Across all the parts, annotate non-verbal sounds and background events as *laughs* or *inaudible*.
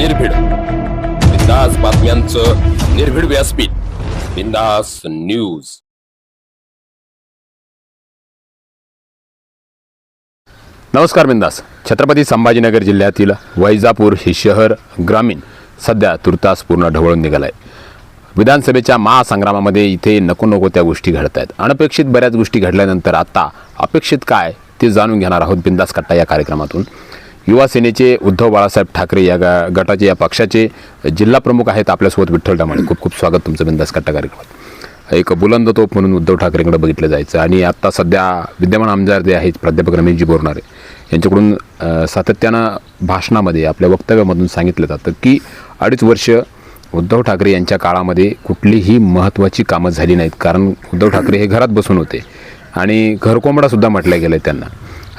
निर्भीड. बिंदास बातम्यांचं निर्भीड व्यासपीठ. बिंदास न्यूज. नमस्कार बिंदास. छत्रपती संभाजीनगर जिल्ह्यातील वैजापूर हे शहर ग्रामीण सध्या तुर्तास पूर्ण ढवळून निघालं आहे विधानसभेच्या महासंग्रामामध्ये इथे नको नको त्या गोष्टी घडत आहेत. अनपेक्षित बऱ्याच गोष्टी घडल्यानंतर आता अपेक्षित काय ते जाणून घेणार आहोत बिंदास कट्टा या कार्यक्रमातून. युवा सेनेचे उद्धव बाळासाहेब ठाकरे या गा गटाचे या पक्षाचे जिल्हा प्रमुख आहेत आपल्यासोबत विठ्ठल डामाणे खूप खूप स्वागत तुमचं बिंदास कट्टा कार्यक्रमात. एक बुलंद तोप म्हणून उद्धव ठाकरेंकडे बघितलं जायचं आणि आत्ता सध्या विद्यमान आमदार जे आहेत प्राध्यापक रमेशजी बोरणारे यांच्याकडून सातत्यानं भाषणामध्ये आपल्या वक्तव्यामधून सांगितलं जातं की अडीच वर्ष उद्धव ठाकरे यांच्या काळामध्ये कुठलीही महत्त्वाची कामं झाली नाहीत. कारण उद्धव ठाकरे हे घरात बसून होते आणि घरकोंबडासुद्धा म्हटलं गेलं त्यांना.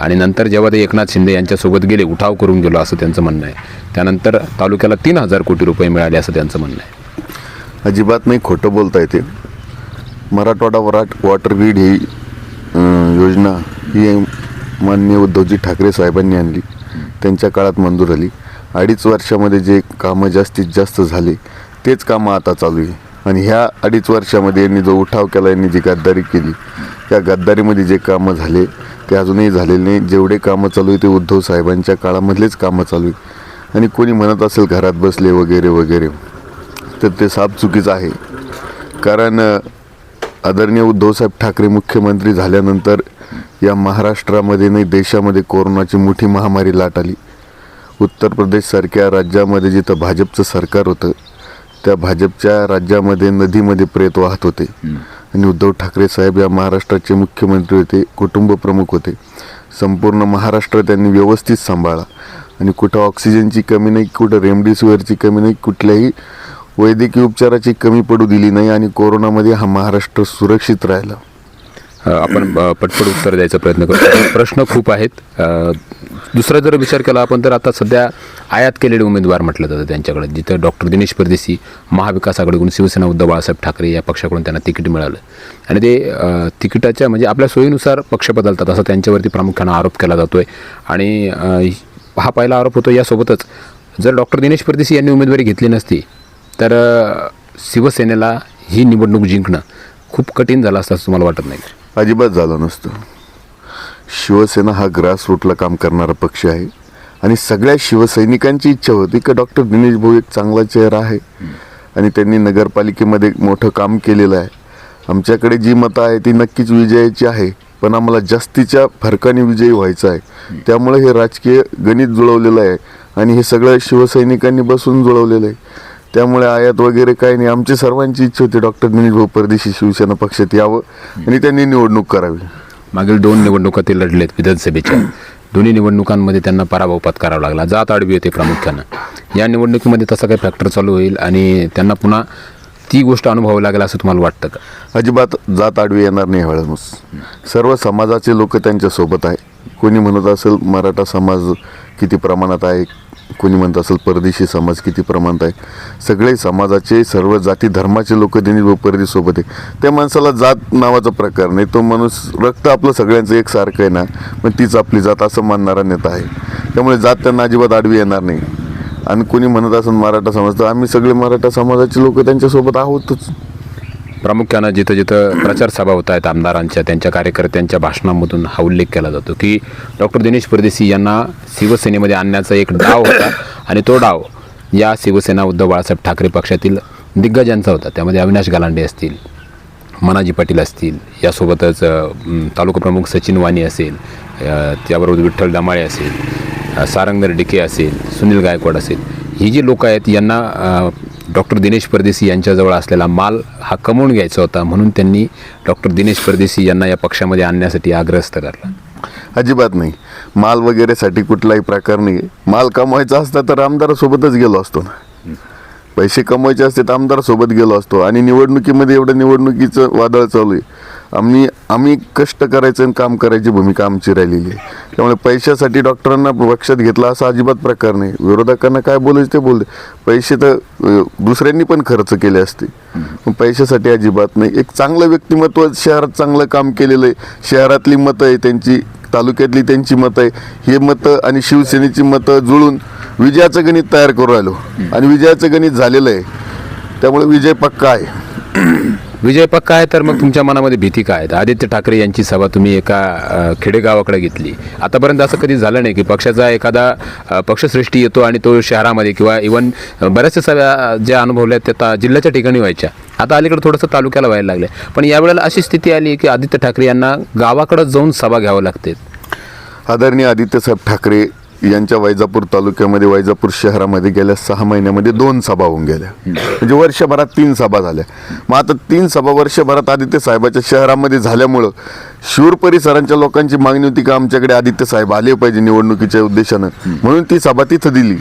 आणि नंतर जेव्हा ते एकनाथ शिंदे यांच्यासोबत गेले उठाव करून गेलो असं त्यांचं म्हणणं आहे. त्यानंतर तालुक्याला तीन हजार कोटी रुपये मिळाले असं त्यांचं म्हणणं आहे. अजिबात नाही खोटं बोलता येते मराठवाडा वराट वॉटर ग्रीड ही योजना ही माननीय उद्धवजी ठाकरे साहेबांनी आणली. त्यांच्या काळात मंजूर झाली. अडीच वर्षामध्ये जे कामं जास्तीत जास्त झाले तेच कामं आता चालू आहे. आणि ह्या अडीच वर्षामध्ये यांनी जो उठाव केला यांनी जी गद्दारी केली त्या गद्दारीमध्ये जे कामं झाले ते अजूनही झालेले नाही. जेवढे कामं चालू आहे ते उद्धव साहेबांच्या काळामधलेच कामं चालू आहे आणि कोणी म्हणत असेल घरात बसले वगैरे वगैरे तर ते साफ चुकीचं आहे. कारण आदरणीय उद्धवसाहेब ठाकरे मुख्यमंत्री झाल्यानंतर या महाराष्ट्रामध्ये नाही देशामध्ये कोरोनाची मोठी महामारी लाट आली. उत्तर प्रदेशसारख्या राज्यामध्ये जिथं भाजपचं सरकार होतं त्या भाजपच्या राज्यामध्ये नदीमध्ये प्रेत वाहत होते. आणि उद्धव ठाकरे साहेब या महाराष्ट्राचे मुख्यमंत्री होते कुटुंब प्रमुख होते. संपूर्ण महाराष्ट्र त्यांनी व्यवस्थित सांभाळा आणि कुठं ऑक्सिजनची कमी नाही कुठं रेमडेसिवीरची कमी नाही कुठल्याही वैद्यकीय उपचाराची कमी पडू दिली नाही आणि कोरोनामध्ये हा महाराष्ट्र सुरक्षित राहिला. आपण पटपट उत्तर द्यायचा प्रयत्न करतो प्रश्न खूप आहेत. दुसरा जर विचार केला आपण तर आता सध्या आयात केलेले उमेदवार म्हटलं जातं त्यांच्याकडे जिथं डॉक्टर दिनेश परदेशी महाविकास आघाडीकडून शिवसेना उद्धव बाळासाहेब ठाकरे या पक्षाकडून त्यांना तिकीट मिळालं. आणि ते तिकिटाच्या म्हणजे आपल्या सोयीनुसार पक्ष बदलतात असा त्यांच्यावरती प्रामुख्यानं आरोप केला जातो आहे आणि हा पहिला आरोप होतो यासोबतच जर डॉक्टर दिनेश परदेशी यांनी उमेदवारी घेतली नसती तर शिवसेनेला ही निवडणूक जिंकणं खूप कठीण झालं असतं असं तुम्हाला वाटत नाही अजिबात झालं नसतं. शिवसेना हा ग्रासरूटला काम करणारा पक्ष आहे. आणि सगळ्या शिवसैनिकांची इच्छा होती की डॉक्टर दिनेश भाऊ एक चांगला चेहरा आहे. आणि त्यांनी नगरपालिकेमध्ये मोठं काम केलेलं आहे. आमच्याकडे जी मतं आहे ती नक्कीच विजयाची आहे. पण आम्हाला जास्तीच्या फरकाने विजयी व्हायचं आहे. त्यामुळे हे राजकीय गणित जुळवलेलं आहे. आणि हे सगळं शिवसैनिकांनी बसून जुळवलेलं आहे. त्यामुळे आयात वगैरे काही नाही. आमची सर्वांची इच्छा होती डॉक्टर दिनेश भाऊ परदेशी शिवसेना पक्षात यावं. आणि त्यांनी निवडणूक करावी. मागील दोन निवडणुका ते लढलेत विधानसभेच्या. दोन्ही निवडणुकांमध्ये त्यांना पराभव पत्करावा लागला. जात आडवी होते प्रामुख्यानं. या निवडणुकीमध्ये तसा काही फॅक्टर चालू होईल आणि त्यांना पुन्हा ती गोष्ट अनुभवावी लागेल असं तुम्हाला वाटतं का? अजिबात जात आडवी येणार नाही वेळेस सर्व समाजाचे लोक त्यांच्यासोबत आहे. कोणी म्हणत असेल मराठा समाज किती प्रमाणात आहे कोणी म्हणत असेल परदेशी समाज किती प्रमाणात आहे? सगळे समाजाचे सर्व जाती धर्माचे लोक त्यांनी परदेशसोबत आहे. त्या माणसाला जात नावाचा प्रकार नाही. तो माणूस रक्त आपलं सगळ्यांचं एकसारखं आहे ना पण तीच आपली जात असं मानणारा नेता आहे. त्यामुळे जात त्यांना अजिबात आडवी येणार नाही. आणि कोणी म्हणत असेल मराठा समाज तर आम्ही सगळे मराठा समाजाचे लोक त्यांच्यासोबत आहोतच. प्रामुख्यानं जिथं जिथं प्रचार सभा होत आहेत आमदारांच्या त्यांच्या कार्यकर्त्यांच्या भाषणामधून हा उल्लेख केला जातो की डॉक्टर दिनेश परदेशी यांना शिवसेनेमध्ये आणण्याचा एक डाव होता आणि तो डाव या शिवसेना उद्धव बाळासाहेब ठाकरे पक्षातील दिग्गजांचा होता. त्यामध्ये अविनाश गालांडे असतील मनाजी पाटील असतील यासोबतच तालुकाप्रमुख सचिन वाणी असेल त्याबरोबर विठ्ठल डमाळे असेल सारंगधर डिके असेल सुनील गायकवाड असेल. ही जी लोकं आहेत यांना डॉक्टर दिनेश परदेशी यांच्याजवळ असलेला माल हा कमवून घ्यायचा होता म्हणून त्यांनी डॉक्टर दिनेश परदेशी यांना या पक्षामध्ये आणण्यासाठी आग्रस्त धरला. अजिबात नाही. माल वगैरेसाठी कुठलाही प्रकार नाही. माल कमवायचा असता तर आमदारासोबतच गेलो असतो ना. पैसे कमवायचे असते तर आमदारासोबत गेलो असतो. आणि निवडणुकीमध्ये एवढं निवडणुकीचं वादळ चालू आहे. आम्ही आम्ही कष्ट करायचं आणि काम करायची भूमिका आमची राहिलेली आहे. त्यामुळे पैशासाठी डॉक्टरांना पक्षात घेतला असा अजिबात प्रकार नाही. विरोधकांना काय बोलायचं ते बोलते. पैसे तर दुसऱ्यांनी पण खर्च केले असते. पैशासाठी अजिबात नाही. एक चांगलं व्यक्तिमत्व शहरात चांगलं काम केलेलं आहे. शहरातली मतं आहे त्यांची तालुक्यातली त्यांची मतं आहे. हे मतं आणि शिवसेनेची मतं जुळून विजयाचं गणित तयार करू राहिलो. आणि विजयाचं गणित झालेलं आहे. त्यामुळे विजय पक्का आहे. विजय पक्का आहे तर मग तुमच्या मनामध्ये भीती काय? आहे आदित्य ठाकरे यांची सभा तुम्ही एका खेडेगावाकडे घेतली. आतापर्यंत असं कधी झालं नाही की पक्षाचा एखादा पक्षसृष्टी पक्षश्रेष्ठी येतो आणि तो शहरामध्ये किंवा इवन बऱ्याचशा सभा ज्या अनुभवल्या आहेत त्या जिल्ह्याच्या ठिकाणी व्हायच्या. आता अलीकडे थोडंसं तालुक्याला व्हायला लागलं. पण यावेळेला अशी स्थिती आली की आदित्य ठाकरे यांना गावाकडे जाऊन सभा घ्यावं लागते. आदरणीय आदित्यसाहेब ठाकरे यांच्या वैजापूर तालुक्यामध्ये वैजापूर शहरामध्ये गेल्या सहा महिन्यामध्ये दोन सभा होऊन गेल्या. म्हणजे वर्षभरात तीन सभा झाल्या. मग आता तीन सभा वर्षभरात आदित्य साहेबाच्या शहरामध्ये झाल्यामुळं शूर परिसरांच्या लोकांची मागणी होती का आमच्याकडे आदित्य साहेब आले पाहिजे निवडणुकीच्या उद्देशानं. म्हणून ती सभा तिथं दिली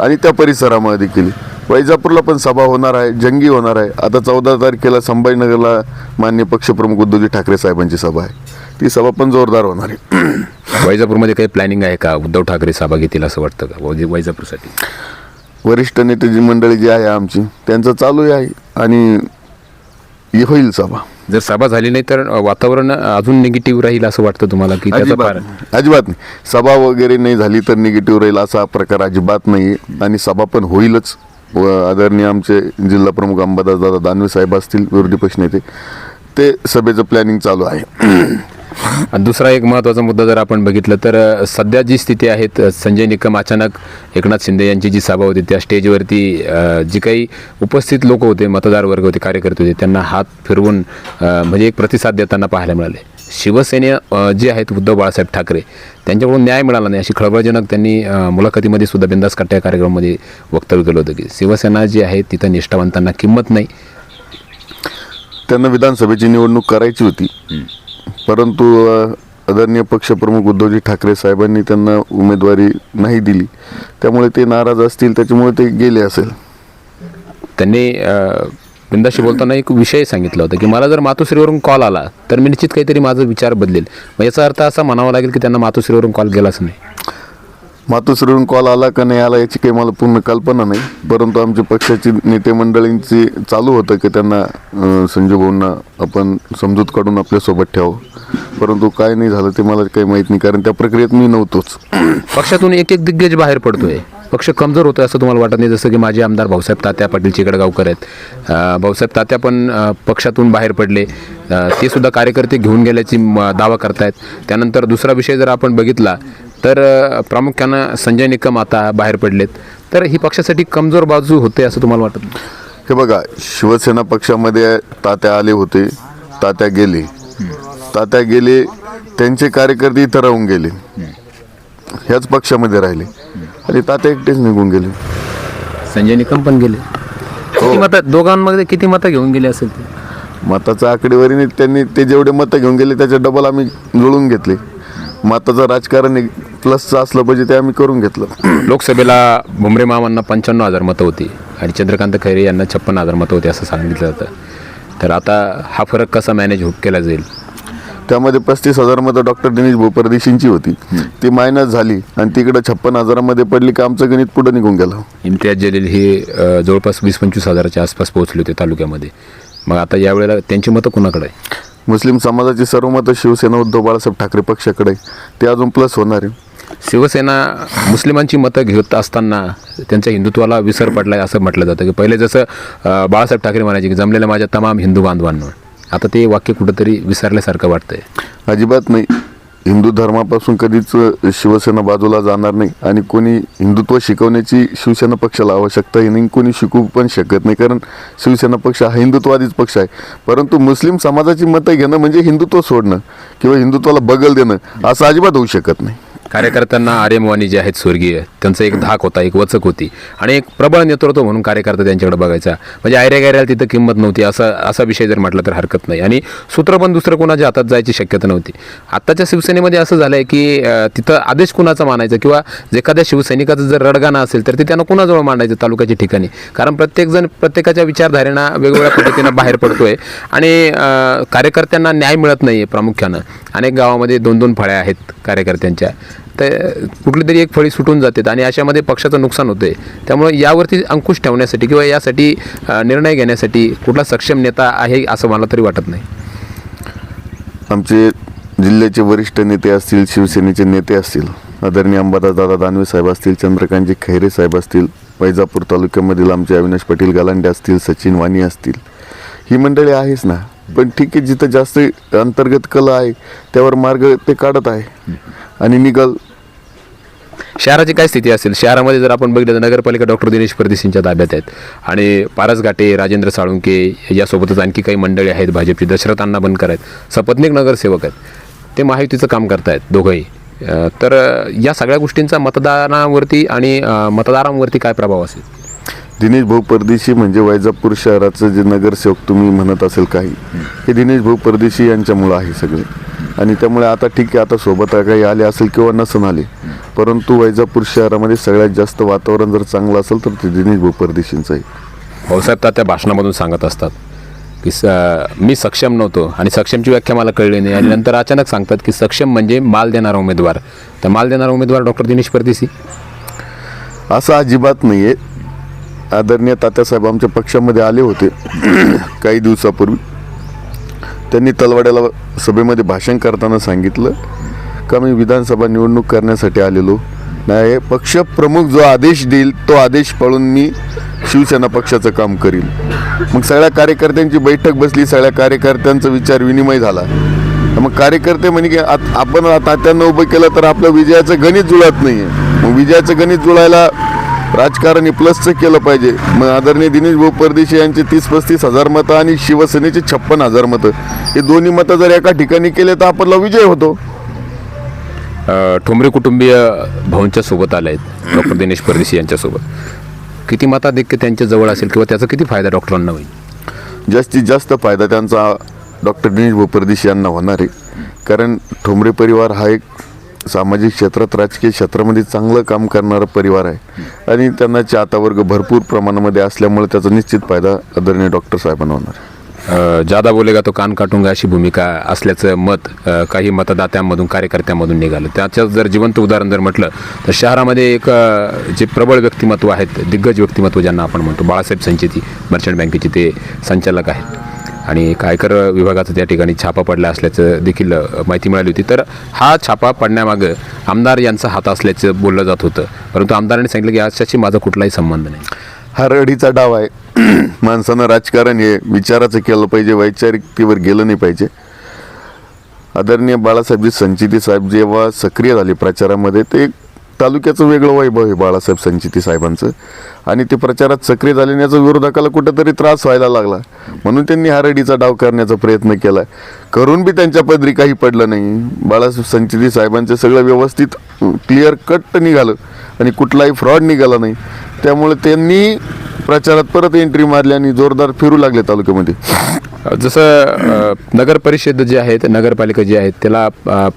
आणि त्या परिसरामध्ये केली. वैजापूरला पण सभा होणार आहे जंगी होणार आहे. आता चौदा तारखेला संभाजीनगरला मान्य पक्षप्रमुख उद्धवजी ठाकरे साहेबांची सभा आहे. ती सभा पण जोरदार होणार आहे. *coughs* वैजापूरमध्ये काही प्लॅनिंग आहे का? उद्धव ठाकरे सभा घेतील असं वाटतं का? वैजापूरसाठी. वरिष्ठ नेते जी मंडळी जी आहे आमची त्यांचं चालू आहे आणि ही होईल सभा. जर सभा झाली नाही तर वातावरण अजून निगेटिव्ह राहील असं वाटतं तुम्हाला की अजिबात. अजिबात नाही. सभा वगैरे नाही झाली तर निगेटिव्ह राहील असा प्रकार अजिबात नाही आणि सभा पण होईलच. व आदरणीय आमचे जिल्हा प्रमुख अंबादास दादा दानवे साहेब असतील विरोधी पक्षनेते ते सभेचं प्लॅनिंग चालू आहे. *clears throat* आणि दुसरा एक महत्त्वाचा मुद्दा जर आपण बघितलं तर सध्या जी स्थिती आहे संजय निकम अचानक एकनाथ शिंदे यांची जी सभा होती त्या स्टेजवरती जी काही उपस्थित लोक होते मतदार वर्ग होते कार्यकर्ते होते त्यांना हात फिरवून म्हणजे एक प्रतिसाद देताना पाहायला मिळाले. शिवसेने जे आहेत उद्धव बाळासाहेब ठाकरे त्यांच्याकडून न्याय मिळाला नाही. अशी खळबळजनक त्यांनी मुलाखतीमध्ये सुद्धा बिंदास कट्ट्या कार्यक्रमामध्ये वक्तव्य केलं होतं की शिवसेना जी आहे तिथं निष्ठावंतांना किंमत नाही. त्यांना विधानसभेची निवडणूक करायची होती. परंतु आदरणीय पक्षप्रमुख उद्धवजी ठाकरे साहेबांनी त्यांना उमेदवारी नाही दिली. त्यामुळे ते नाराज असतील त्याच्यामुळे ते गेले असेल. त्यांनी बिंदाशी बोलताना एक विषय सांगितला होता की मला जर मातोश्रीवरून कॉल आला तर मी निश्चित काहीतरी माझा विचार बदलेल. मग याचा अर्थ असा म्हणावा लागेल की त्यांना मातोश्रीवरून कॉल गेलाच नाही. मातोश्रीवरून कॉल आला का नाही आला याची काही मला पूर्ण कल्पना नाही. परंतु आमच्या पक्षाची नेते मंडळींची चालू होतं की त्यांना अं, संजय भाऊंना आपण समजूत काढून आपल्यासोबत ठेवावं. परंतु काय नाही झालं ते मला काही माहीत नाही कारण त्या प्रक्रियेत मी नव्हतोच. पक्षातून एक एक दिग्गज बाहेर पडतोय. पक्ष कमजोर होतो असं तुम्हाला वाटत नाही? जसं की माझे आमदार भाऊसाहेब तात्या पाटील चिकडगावकर आहेत. भाऊसाहेब तात्या पण पक्षातून बाहेर पडले. ते सुद्धा कार्यकर्ते घेऊन गेल्याची दावा करतायत. त्यानंतर दुसरा विषय जर आपण बघितला तर प्रामुख्यानं संजय निकम आता बाहेर पडलेत. तर ही पक्षासाठी कमजोर बाजू होते असं तुम्हाला वाटत हे बघा शिवसेना पक्षामध्ये तात्या आले होते तात्या गेले. तात्या गेले त्यांचे कार्यकर्ते इथं राहून गेले. ह्याच पक्षामध्ये राहिले. आणि तात्या एकटेच निघून गेले. संजय निकम पण गेले. किती मतं दोघांमध्ये किती मतं घेऊन गेले असेल ते? मताचा आकडेवारीने त्यांनी ते जेवढे मतं घेऊन गेले त्याच्या डबल आम्ही जुळून घेतले. मताचं राजकारण प्लसचं असलं पाहिजे ते आम्ही करून घेतलं. *clears throat* लोकसभेला भुमरे मामांना पंच्याण्णव हजार मतं होती आणि चंद्रकांत खैरे यांना छप्पन हजार मतं होती असं सांगितलं जातं. तर आता हा फरक कसा मॅनेज हो केला जाईल? त्यामध्ये पस्तीस हजार मतं डॉक्टर दिनेश भाऊ परदेशींची होती. ती मायनस झाली आणि तिकडं छप्पन हजारामध्ये पडली की आमचं गणित पुढे निघून गेलं. इम्तियाज जलील हे जवळपास वीस पंचवीस हजाराच्या आसपास पोहोचले होते तालुक्यामध्ये. मग आता यावेळेला त्यांची मतं कुणाकडे आहे मुस्लिम समाजाची सर्व मतं शिवसेना उद्धव बाळासाहेब ठाकरे पक्षाकडे आहे. ते अजून प्लस होणार आहे शिवसेना मुस्लिमांची मतं घेत असताना त्यांच्या हिंदुत्वाला विसर पडलाय असं म्हटलं जातं. की पहिले जसं बाळासाहेब ठाकरे म्हणायचे की जमलेल्या माझ्या तमाम हिंदू बांधवांना आता ते वाक्य कुठंतरी विसरल्यासारखं वाटतंय. अजिबात नाही. हिंदू धर्मापासून कधीच शिवसेना बाजूला जाणार नाही आणि कोणी हिंदुत्व शिकवण्याची शिवसेना पक्षाला आवश्यकताही नाही कोणी शिकू पण शकत नाही. कारण शिवसेना पक्ष हा हिंदुत्वादीच पक्ष आहे. परंतु मुस्लिम समाजाची मतं घेणं म्हणजे हिंदुत्व सोडणं किंवा हिंदुत्वाला बगल देणं असं अजिबात होऊ शकत नाही. कार्यकर्त्यांना आर्यमवानी जे आहेत स्वर्गीय त्यांचा एक धाक होता एक वचक होती. आणि एक प्रबळ नेतृत्व म्हणून कार्यकर्ता त्यांच्याकडे बघायचा. म्हणजे आयऱ्या गायऱ्याला तिथं किंमत नव्हती असा असा विषय जर म्हटलं तर हरकत नाही. आणि सूत्र पण दुसरं कोणाच्या हातात जायची शक्यता नव्हती. आत्ताच्या शिवसेनेमध्ये असं झालं आहे की तिथं आदेश कुणाचा मानायचा किंवा एखाद्या शिवसैनिकाचं जर रडगाणं असेल तर ते त्यांना कुणाजवळ मांडायचं तालुक्याच्या ठिकाणी? कारण प्रत्येकजण प्रत्येकाच्या विचारधारेना वेगवेगळ्या पद्धतीनं बाहेर पडतोय. आणि कार्यकर्त्यांना न्याय मिळत नाही आहे प्रामुख्यानं. अनेक गावामध्ये दोन दोन फळ्या आहेत कार्यकर्त्यांच्या. तर कुठली तरी एक फळी सुटून जाते आणि अशामध्ये पक्षाचं नुकसान होते. त्यामुळे यावरती अंकुश ठेवण्यासाठी किंवा यासाठी निर्णय घेण्यासाठी कुठला सक्षम नेता आहे असं मला तरी वाटत नाही. आमचे जिल्ह्याचे वरिष्ठ नेते असतील शिवसेनेचे नेते असतील आदरणीय अंबादास दादा दानवे साहेब असतील चंद्रकांतजी खैरे साहेब असतील वैजापूर तालुक्यामधील आमचे अविनाश पाटील गालांडे असतील सचिन वाणी असतील ही मंडळी आहेच ना. पण ठीक आहे जिथं जास्त अंतर्गत कला आहे त्यावर मार्ग ते काढत आहे. आणि निकाल शहराची काय स्थिती असेल? शहरामध्ये जर आपण बघितलं तर नगरपालिका डॉक्टर दिनेश परदेशींच्या ताब्यात आहेत. आणि पारसघाटे राजेंद्र साळुंके यासोबतच आणखी काही मंडळी आहेत भाजपची. दशरथ अण्णा बनकर आहेत. सपत्नीक नगरसेवक आहेत. ते महायुतीचं काम करतायत दोघंही. तर या सगळ्या गोष्टींचा मतदानावरती आणि मतदारांवरती काय प्रभाव असेल? दिनेश भाऊ परदेशी म्हणजे वैजापूर शहराचं जे नगरसेवक तुम्ही म्हणत असेल काही हे दिनेश भाऊ परदेशी यांच्यामुळं आहे सगळे. आणि त्यामुळे आता ठीक आहे आता सोबत काही आले असेल किंवा नसन आले परंतु वैजापूर शहरामध्ये सगळ्यात जास्त वातावरण जर चांगलं असेल तर ते दिनेश भाऊ परदेशींचं आहे. भाऊसाहेब त्या भाषणामधून सांगत असतात की स मी सक्षम नव्हतो आणि सक्षमची व्याख्या मला कळली नाही. आणि नंतर अचानक सांगतात की सक्षम म्हणजे माल देणारा उमेदवार. तर माल देणारा उमेदवार डॉक्टर दिनेश परदेशी? असं अजिबात नाही आहे आदरणीय तात्यासाहेब आमच्या पक्षामध्ये आले होते. काही दिवसापूर्वी. त्यांनी तलवाड्याला सभेमध्ये भाषण करताना सांगितलं का मी विधानसभा निवडणूक करण्यासाठी आलेलो नाही. पक्षप्रमुख जो आदेश देईल तो आदेश पाळून मी शिवसेना पक्षाचं काम करील मग सगळ्या कार्यकर्त्यांची बैठक बसली सगळ्या कार्यकर्त्यांचा विचार विनिमय झाला. मग कार्यकर्ते म्हणे की आत- आपण तात्यांना उभं केलं तर आपलं विजयाचं गणित जुळत नाही आहे मग विजयाचं गणित जुळायला राजकारण हे प्लसचं केलं पाहिजे. मग आदरणीय दिनेश भाऊ परदेशी यांचे तीस पस्तीस हजार मतं आणि शिवसेनेचे छप्पन हजार मतं. हे दोन्ही मतं जर एका ठिकाणी केले तर आपला विजय होतो. ठोंबरे कुटुंबीय भाऊंच्या सोबत आले आहेत डॉक्टर दिनेश परदेशी यांच्यासोबत. किती मताधिक्य त्यांच्या जवळ असेल किंवा त्याचा किती फायदा डॉक्टरांना होईल? जास्तीत जास्त फायदा त्यांचा डॉक्टर दिनेश भाऊ परदेशी यांना होणार आहे. कारण ठोंबरे परिवार हा एक सामाजिक क्षेत्रात राजकीय क्षेत्रामध्ये चांगलं काम करणारा परिवार आहे. आणि त्यांना चाहतावर्ग भरपूर प्रमाणामध्ये असल्यामुळे त्याचा निश्चित फायदा आदरणीय डॉक्टर साहेबांना होणार जादा बोलेगा तो कान काटूंगा अशी भूमिका असल्याचं मत काही मतदात्यांमधून कार्यकर्त्यांमधून निघालं. त्याचं जर जिवंत उदाहरण जर म्हटलं तर शहरामध्ये एक जे प्रबळ व्यक्तिमत्व आहेत दिग्गज व्यक्तिमत्व ज्यांना आपण म्हणतो बाळासाहेब संचेती मर्चंट बँकेचे ते संचालक आहेत. आणि एक आयकर विभागाचा त्या ठिकाणी छापा पडला असल्याचं देखील माहिती मिळाली होती. तर हा छापा पडण्यामागं आमदार यांचा हात असल्याचं बोललं जात होतं. परंतु आमदारांनी सांगितलं की याच्याशी माझा कुठलाही संबंध नाही. हा रडीचा डाव आहे. *clears throat* माणसानं राजकारण हे विचाराचं केलं पाहिजे वैचारिकतेवर गेलं नाही पाहिजे. आदरणीय बाळासाहेबजी संचिती साहेब जेव्हा सक्रिय झाले प्रचारामध्ये ते तालुक्याचं वेगळं वैभव आहे बाळासाहेब संचिती साहेबांचं. आणि ते प्रचारात सक्रिय झाल्याने याचा विरोधकाला कुठंतरी त्रास व्हायला लागला. म्हणून त्यांनी हा रडीचा डाव करण्याचा प्रयत्न केला. करून बी त्यांच्या पदरी काही पडलं नाही. बाळासाहेब संचिती साहेबांचं सगळं व्यवस्थित क्लिअर कट निघालं. आणि कुठलाही फ्रॉड निघाला नाही. त्यामुळे त्यांनी प्रचारात परत एंट्री मारली आणि जोरदार फिरू लागले तालुक्यामध्ये. जसं नगर परिषद जे आहेत नगरपालिका जी आहेत त्याला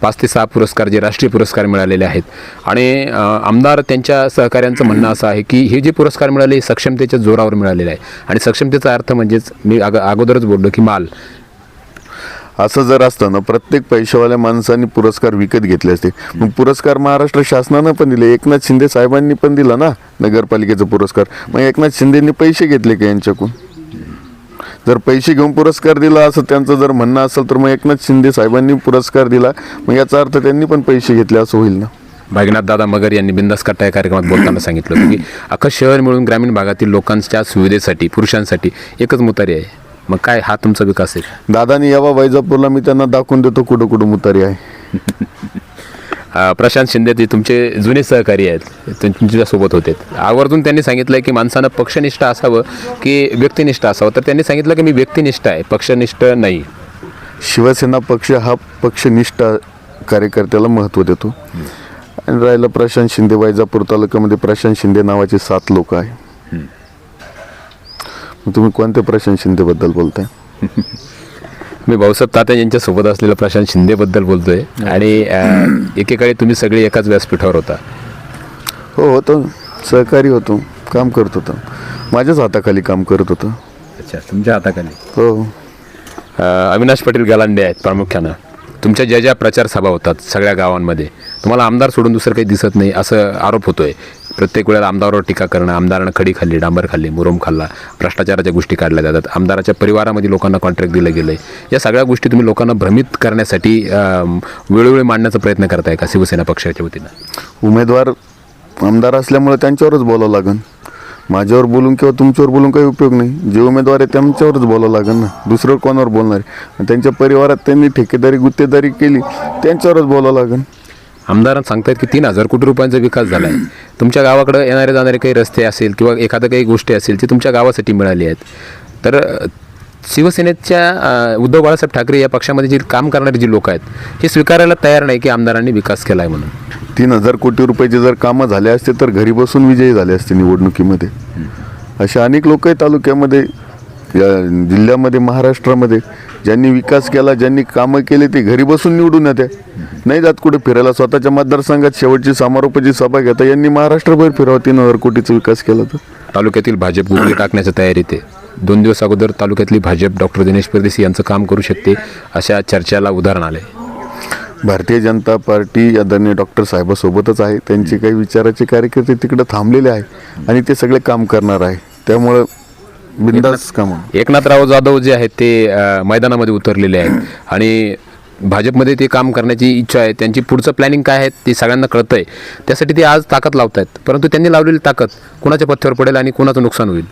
पाच ते सहा पुरस्कार जे राष्ट्रीय पुरस्कार मिळालेले आहेत. आणि आमदार त्यांच्या सहकाऱ्यांचं म्हणणं असं आहे की हे जे पुरस्कार मिळाले हे सक्षमतेच्या जोरावर मिळालेले आहे. आणि सक्षमतेचा अर्थ म्हणजेच मी अग अगोदरच बोललो की माल. असं जर असतं ना प्रत्येक पैशावाल्या माणसांनी पुरस्कार विकत घेतले असते. मग पुरस्कार महाराष्ट्र शासनानं पण दिले एकनाथ शिंदे साहेबांनी पण दिला ना नगरपालिकेचा पुरस्कार. मग एकनाथ शिंदेनी पैसे घेतले का यांच्याकडून? जर पैसे घेऊन पुरस्कार दिला असं त्यांचं जर म्हणणं असेल तर मग एकनाथ शिंदे साहेबांनी पुरस्कार दिला. मग याचा अर्थ त्यांनी पण पैसे घेतले असं होईल ना. भागीनाथ दादा मगर यांनी बिंदास कट्टा या कार्यक्रमात बोलताना सांगितलं होतं की अख्खं शहर मिळून ग्रामीण भागातील लोकांच्या सुविधेसाठी पुरुषांसाठी एकच मुतारी आहे. मग काय हा तुमचा विकास आहे दादानी यावा वैजापूरला मी त्यांना दाखवून देतो कुठं कुठं मुतारी आहे. *laughs* अ, प्रशांत शिंदे ते तुमचे जुने सहकारी आहेत. ते तुमच्यासोबत होते. आवर्जून त्यांनी सांगितलं की माणसानं पक्षनिष्ठ असावं की व्यक्तिनिष्ठ असावं. तर त्यांनी सांगितलं की मी व्यक्तिनिष्ठ आहे पक्षनिष्ठ नाही. शिवसेना पक्ष हा पक्षनिष्ठ कार्यकर्त्याला महत्त्व देतो. आणि राहिलं प्रशांत शिंदे वैजापूर तालुक्यामध्ये प्रशांत शिंदे नावाचे सात लोक आहे तुम्ही कोणत्या प्रशांत शिंदेबद्दल बोलताय? *laughs* मी भाऊसाहेब तात्या यांच्या सोबत असलेल्या प्रशांत शिंदेबद्दल बोलतोय. आणि एकेकाळी तुम्ही सगळे एकाच व्यासपीठावर होता. हो होतो. सहकारी होतो. काम करत होतो. माझ्याच हाताखाली काम करत होतं. अच्छा तुमच्या हाताखाली? हो अ, अविनाश पाटील गलांडे आहेत प्रामुख्यानं. तुमच्या ज्या ज्या प्रचार सभा होतात सगळ्या गावांमध्ये तुम्हाला आमदार सोडून दुसरं काही दिसत नाही असं आरोप होतोय. प्रत्येक वेळेला आमदारावर टीका करणं आमदारानं खडी खाल्ली डांबर खाल्ली मुरुम खाल्ला भ्रष्टाचाराच्या गोष्टी काढल्या जातात. आमदाराच्या परिवारामध्ये लोकांना कॉन्ट्रॅक्ट दिलं गेलं आहे या सगळ्या गोष्टी तुम्ही लोकांना भ्रमित करण्यासाठी वेळोवेळी मांडण्याचा प्रयत्न करताय का शिवसेना पक्षाच्या वतीनं? उमेदवार आमदार असल्यामुळे त्यांच्यावरच बोलावं लागेल माझ्यावर बोलून किंवा तुमच्यावर बोलून काही उपयोग नाही. जे उमेदवार आहे त्यांच्यावरच बोलावं लागेल ना. दुसरं कोणावर बोलणार? आहे आणि त्यांच्या परिवारात त्यांनी ठेकेदारी गुत्तेदारी केली त्यांच्यावरच बोलावं लागेल आमदारांना सांगतायत की तीन हजार कोटी रुपयांचा विकास झाला आहे तुमच्या गावाकडे येणारे जाणारे काही रस्ते असेल किंवा एखादं काही गोष्टी असेल ते तुमच्या गावासाठी मिळाली आहेत. तर शिवसेनेच्या उद्धव बाळासाहेब ठाकरे या पक्षामध्ये जी काम करणारे जी लोक आहेत हे स्वीकारायला तयार नाही की आमदारांनी विकास केला आहे म्हणून. तीन हजार कोटी रुपयाचे जर कामं झाले असते तर घरी बसून विजयी झाले असते निवडणुकीमध्ये. असे अनेक लोक आहेत तालुक्यामध्ये या जिल्ह्यामध्ये महाराष्ट्रामध्ये. ज्यांनी विकास केला ज्यांनी कामं केली ते घरी बसून निवडून येते. नाही जात कुठे फिरायला. स्वतःच्या मतदारसंघात शेवटची समारोपाची सभा घेता यांनी महाराष्ट्रभर फिरावं. तीन हजार कोटीचा विकास केला तर. तालुक्यातील भाजप गुगली टाकण्याच्या तयारीत आहे. दोन दिवस अगोदर तालुक्यातली भाजप डॉक्टर दिनेश परदेशी यांचं काम करू शकते अशा चर्चेला उदाहरण आलं आहे भारतीय जनता पार्टी आदरणीय डॉक्टर साहेबासोबतच आहे. त्यांचे काही विचाराचे कार्यकर्ते तिकडे थांबलेले आहे आणि ते सगळे काम करणार आहे. त्यामुळं बिंदास काम. एकनाथराव जाधव जे आहेत ते अ, मैदानामध्ये उतरलेले आहेत. आणि भाजपमध्ये ते काम करण्याची इच्छा आहे. त्यांची पुढचं प्लॅनिंग काय आहे ते सगळ्यांना कळतंय. त्यासाठी ते आज ताकद लावत आहेत परंतु त्यांनी लावलेली ताकद कुणाच्या पथ्यावर पडेल आणि कुणाचं नुकसान होईल?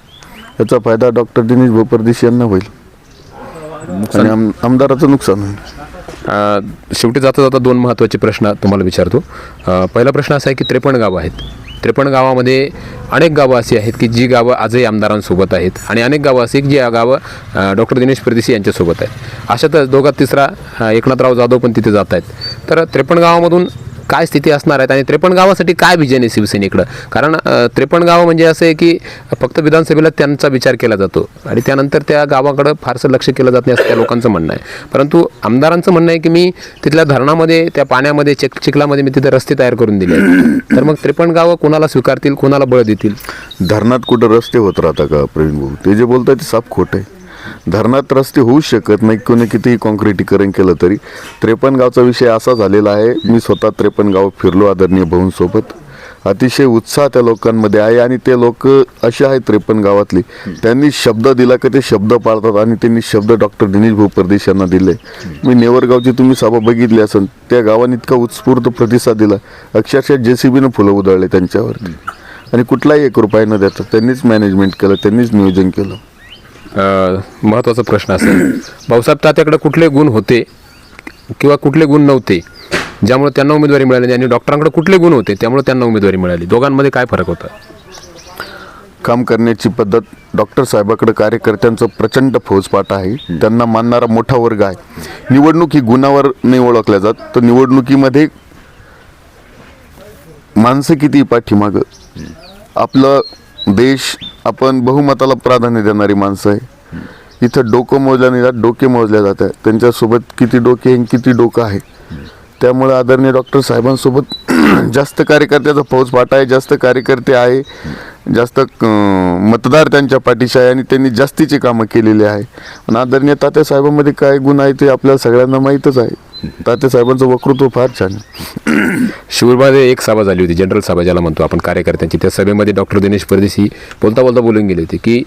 याचा फायदा डॉक्टर दिनेश भोपरदेशी यांना होईल. आणि आम आमदाराचं नुकसान होईल. अ, शेवटी जाता जाता दोन महत्त्वाचे प्रश्न तुम्हाला विचारतो. अ, पहिला प्रश्न असा आहे की त्रेपन्न गावं आहेत. त्रेपन्न गावामध्ये अनेक गावं अशी आहेत की जी गावं आजही आमदारांसोबत आहेत आणि अनेक गावं अशी जी गावं डॉक्टर दिनेश परदेशी यांच्यासोबत आहेत. अशातच दोघात तिसरा एकनाथराव जाधव पण तिथे जात आहेत. तर त्रेपन्न गावामधून काय स्थिती असणार आहेत आणि त्रेपन्न गावासाठी काय विजन आहे शिवसेनेकडं? कारण त्रेपन्न गावं म्हणजे असं आहे की फक्त विधानसभेला त्यांचा विचार केला जातो आणि त्यानंतर त्या गावाकडं फारसं लक्ष केलं जात नाही असं त्या लोकांचं म्हणणं आहे. परंतु आमदारांचं म्हणणं आहे की मी तिथल्या धरणामध्ये त्या पाण्यामध्ये चिक चिखलामध्ये मी तिथे रस्ते तयार करून दिले तर मग त्रेपन्न गावं कोणाला स्वीकारतील कोणाला बळ देतील? धरणात कुठं रस्ते होत राहता का प्रवीण भाऊ? ते जे बोलतात ते साफ खोट आहे. धरणात रस्ते होऊ शकत नाही. कोणी कितीही कॉन्क्रिटीकरण केलं तरी. त्रेपन्न गावचा विषय असा झालेला आहे. मी स्वतः त्रेपणगाव गाव फिरलो आदरणीय भाऊंसोबत. अतिशय उत्साह त्या लोकांमध्ये आहे आणि ते लोक असे आहेत त्रेपन्न गावातली त्यांनी शब्द दिला की ते शब्द पाळतात आणि त्यांनी शब्द डॉक्टर दिनेश भाऊ परदेश यांना दिले. मी नेवरगावची तुम्ही सभा बघितली असेल त्या गावाने इतका उत्स्फूर्त प्रतिसाद दिला. अक्षरशः जे सी बीनं फुलं उधळले त्यांच्यावरती. आणि कुठलाही एक रुपया न देता त्यांनीच मॅनेजमेंट केलं त्यांनीच नियोजन केलं. महत्त्वाचा प्रश्न असेल भाऊसाहेब तात्याकडे कुठले गुण होते किंवा कुठले गुण नव्हते ज्यामुळे त्यांना उमेदवारी मिळाली आणि डॉक्टरांकडे कुठले गुण होते त्यामुळे त्यांना उमेदवारी मिळाली? दोघांमध्ये काय फरक होता? काम करण्याची पद्धत डॉक्टर साहेबाकडे कार्यकर्त्यांचं प्रचंड फौजपाठ आहे. त्यांना मानणारा मोठा वर्ग आहे. निवडणूक ही गुणावर नाही ओळखल्या जात. तर निवडणुकीमध्ये माणसं किती पाठीमागं? आपलं देश आपण बहुमताला प्राधान्य देणारी माणसं आहे. इथं डोकं मोजल्या नाही जात डोके मोजल्या आहेत त्यांच्यासोबत किती डोके आहे किती डोकं आहे. त्यामुळे आदरणीय डॉक्टर साहेबांसोबत *clears throat* जास्त कार्यकर्त्याचा फौजपाठ आहे जास्त कार्यकर्ते आहे. जास्त मतदार त्यांच्या पाठीशी आहे आणि त्यांनी जास्तीची कामं केलेली आहे. पण आदरणीय तात्यासाहेबांमध्ये काय गुण आहे ते आपल्याला सगळ्यांना माहीतच आहे. तात्यासाहेबांचं वक्तृत्व फार छान आहे. शिवूरमध्ये एक सभा झाली होती जनरल सभा ज्याला म्हणतो आपण कार्यकर्त्यांची. त्या सभेमध्ये डॉक्टर दिनेश परदेशी बोलता बोलता बोलून गेले होते की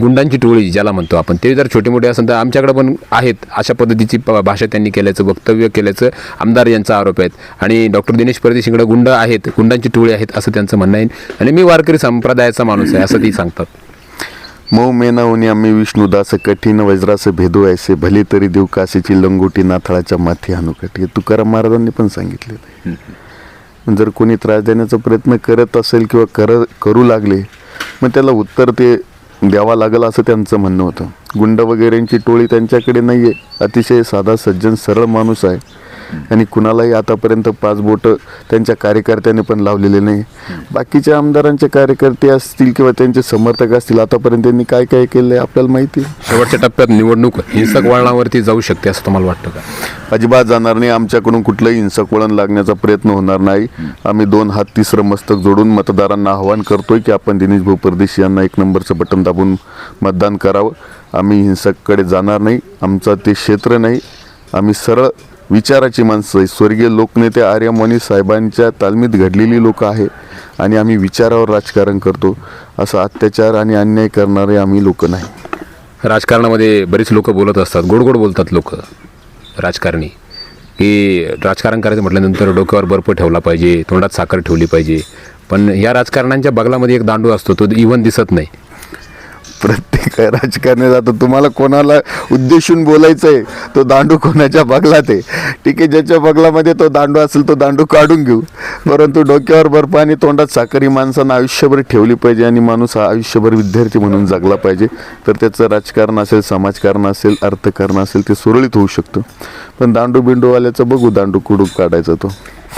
गुंडांची टोळी ज्याला म्हणतो आपण ते जर छोटे मोठे असेल तर आमच्याकडे पण आहेत. अशा पद्धतीची भाषा त्यांनी केल्याचं वक्तव्य केल्याचं आमदार यांचा आरोप आहेत. आणि डॉक्टर दिनेश परदेशीकडे गुंड आहेत गुंडांची टोळी आहेत असं त्यांचं म्हणणं आहे. आणि मी वारकरी संप्रदायाचा माणूस आहे असं ती सांगतात. मऊ मेना होणी आम्ही विष्णुदास कठीण वज्रास भेदू ऐसे भले तरी देऊ काशीची लंगोटी नाथळाच्या माथी हे तुकाराम महाराजांनी पण सांगितलेलं आहे. जर कोणी त्रास देण्याचा प्रयत्न करत असेल किंवा कर करू लागले मग त्याला उत्तर ते द्यावा लागेल असं त्यांचं म्हणणं होतं. गुंड वगैरेंची टोळी त्यांच्याकडे नाही आहे अतिशय साधा सज्जन सरळ माणूस आहे. आणि कुणालाही आतापर्यंत पाच बोटं त्यांच्या कार्यकर्त्याने पण लावलेले नाही. बाकीच्या आमदारांचे कार्यकर्ते असतील किंवा त्यांचे समर्थक असतील आतापर्यंत त्यांनी काय काय केलं आहे आपल्याला माहिती आहे? शेवटच्या टप्प्यात निवडणूक हिंसक वळणावरती जाऊ शकते असं तुम्हाला वाटतं का? अजिबात जाणार नाही. आमच्याकडून कुठलंही हिंसक वळण लागण्याचा प्रयत्न होणार नाही. आम्ही दोन हात तिसरं मस्तक जोडून मतदारांना आवाहन करतोय की आपण दिनेश भाऊ परदेशी यांना एक नंबरचं बटन दाबून मतदान करावं. आम्ही हिंसककडे जाणार नाही. आमचं ते क्षेत्र नाही. आम्ही सरळ विचाराची माणसं आहे. स्वर्गीय लोकनेते आर्यमोनी साहेबांच्या तालमीत घडलेली लोक आहे आणि आम्ही विचारावर राजकारण करतो. असा अत्याचार आणि अन्याय करणारे आम्ही लोक नाही. राजकारणामध्ये बरीच लोक बोलत असतात. गोड गोड बोलतात लोक. राजकारणी. की राजकारण करायचं म्हटल्यानंतर डोक्यावर बर्फ ठेवला पाहिजे तोंडात साखर ठेवली पाहिजे. पण या राजकारणांच्या बगलामध्ये एक दांडू असतो तो इव्हन दिसत नाही. प्रत्येक राजकारणी जातो तुम्हाला कोणाला उद्देशून बोलायचं आहे तो दांडू कोणाच्या बगलात आहे? ठीक आहे ज्याच्या बगलामध्ये तो दांडू असेल तो दांडू काढून घेऊ. परंतु डोक्यावर बर्फ आणि तोंडात साखरी माणसानं आयुष्यभर ठेवली पाहिजे आणि माणूस हा आयुष्यभर विद्यार्थी म्हणून जगला पाहिजे. तर त्याचं राजकारण असेल समाजकारण असेल अर्थकारण असेल ते सुरळीत होऊ शकतं. पण दांडू बिंडूवाल्याचं बघू दांडू कुडूक काढायचा तो?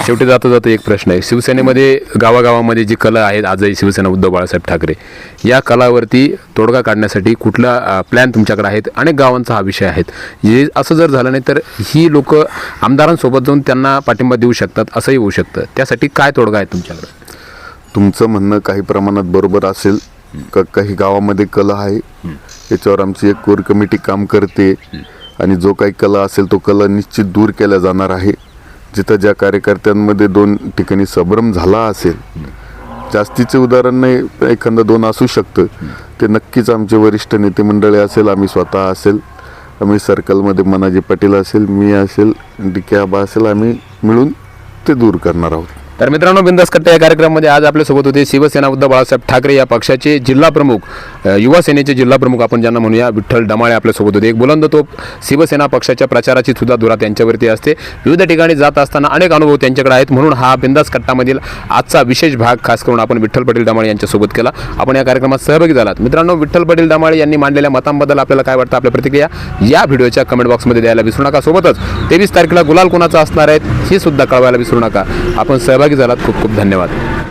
शेवटी जाता जाता एक प्रश्न आहे. शिवसेनेमध्ये गावागावामध्ये जी कला आहेत आजही शिवसेना उद्धव बाळासाहेब ठाकरे या कलावरती तोडगा काढण्यासाठी कुठला प्लॅन तुमच्याकडे आहेत? अनेक गावांचा हा विषय आहेत. हे असं जर झालं नाही तर ही लोक आमदारांसोबत जाऊन त्यांना पाठिंबा देऊ शकतात असंही होऊ शकतं. त्यासाठी काय तोडगा आहे तुमच्याकडे? तुमचं म्हणणं काही प्रमाणात बरोबर असेल. का काही गावामध्ये कला आहे. याच्यावर आमची एक कोर कमिटी काम करते. आणि जो काही कला असेल तो कला निश्चित दूर केला जाणार आहे. जिथं ज्या कार्यकर्त्यांमध्ये दोन ठिकाणी संभ्रम झाला असेल जास्तीचे उदाहरण नाही एखादं दोन असू शकतं. ते नक्कीच आमचे वरिष्ठ नेते मंडळी असेल आम्ही स्वतः असेल आम्ही सर्कलमध्ये मनाजी पाटील असेल मी असेल डी के आबा असेल आम्ही मिळून ते दूर करणार आहोत. तर मित्रांनो बिंदासकट्टा या कार्यक्रमामध्ये आज आपल्यासोबत होते शिवसेना उद्धव बाळासाहेब ठाकरे या पक्षाचे जिल्हा प्रमुख युवासेनेचे युवा सेनेचे जिल्हा प्रमुख आपण ज्यांना म्हणूया विठ्ठल डमाळे आपल्यासोबत होते. एक बुलंद तोप शिवसेना पक्षाच्या प्रचाराची सुद्धा दुरा त्यांच्यावरती असते. विविध ठिकाणी जात असताना अनेक अनुभव त्यांच्याकडे आहेत. म्हणून हा बिंदास कट्टामधील आजचा विशेष भाग खास करून आपण विठ्ठल पाटील डमाळे यांच्यासोबत केला. आपण या कार्यक्रमात सहभागी झालात. मित्रांनो विठ्ठल पाटील डमाळे यांनी मांडलेल्या मतांबद्दल आपल्याला काय वाटतं आपल्या प्रतिक्रिया या व्हिडिओच्या कमेंट बॉक्समध्ये द्यायला विसरू नका. सोबतच तेवीस तारखेला गुलाल कोणाचा असणार आहेत ही सुद्धा कळवायला विसरू नका. आपण सहभागी सहभागी झालात. खूप खूप धन्यवाद.